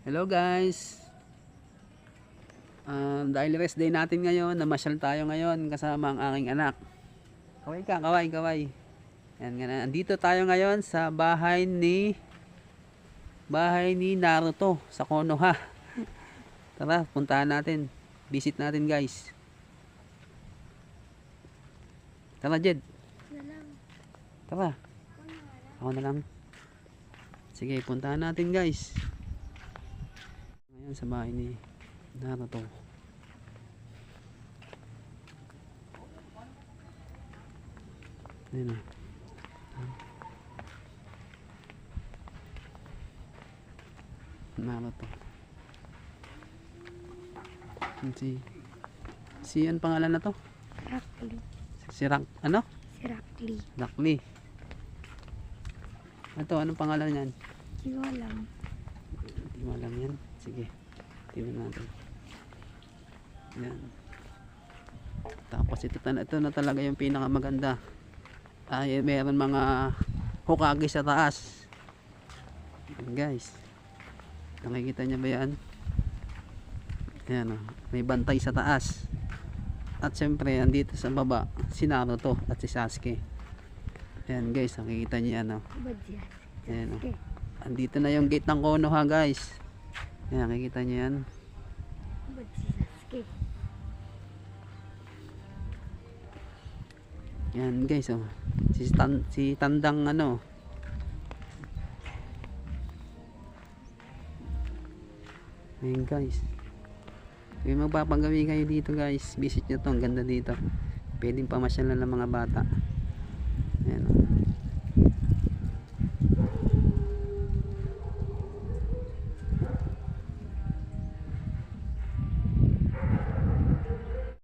Hello guys. Um, dahil rest day natin ngayon, namasyal tayo ngayon kasama ang aking anak. Kaway ka, kaway, kaway. Yan, ganun. Andito tayo ngayon sa bahay ni bahay ni Naruto sa Konoha. Tara, puntahan natin. Visit natin guys. Tara, Jed. Tara. Ako na lang. Sige, puntahan natin guys. Sa bahay ni Naruto. Ayun na. Naruto. Si Si ano pangalan na to? Rakli. Si Rak, ano? Si Rakli. Rakli. Ito, anong pangalan niyan? Hindi ko alam. Hindi mo alam yan. Sige. Tingnan natin. Yan. Tapos ito, ito na talaga yung pinakamaganda. Ay, meron mga hukage sa taas. Yan, guys. Nakikita niya ba yan? Yan, oh. may bantay sa taas. At syempre, andito sa baba, si Naruto at si Sasuke. Ayan guys, nakikita niyo. Oh. Siya? Ayan, oh. Sasuke. Andito na yung gate ng Konoha guys. Ayan, nakikita niyo yan. Yan guys, oh. Si, tan si Tandang ano. Ayan guys. Kung magpapagawi kayo dito guys, visit nyo to. Ang ganda dito. Pwedeng pamasyalan ng mga bata.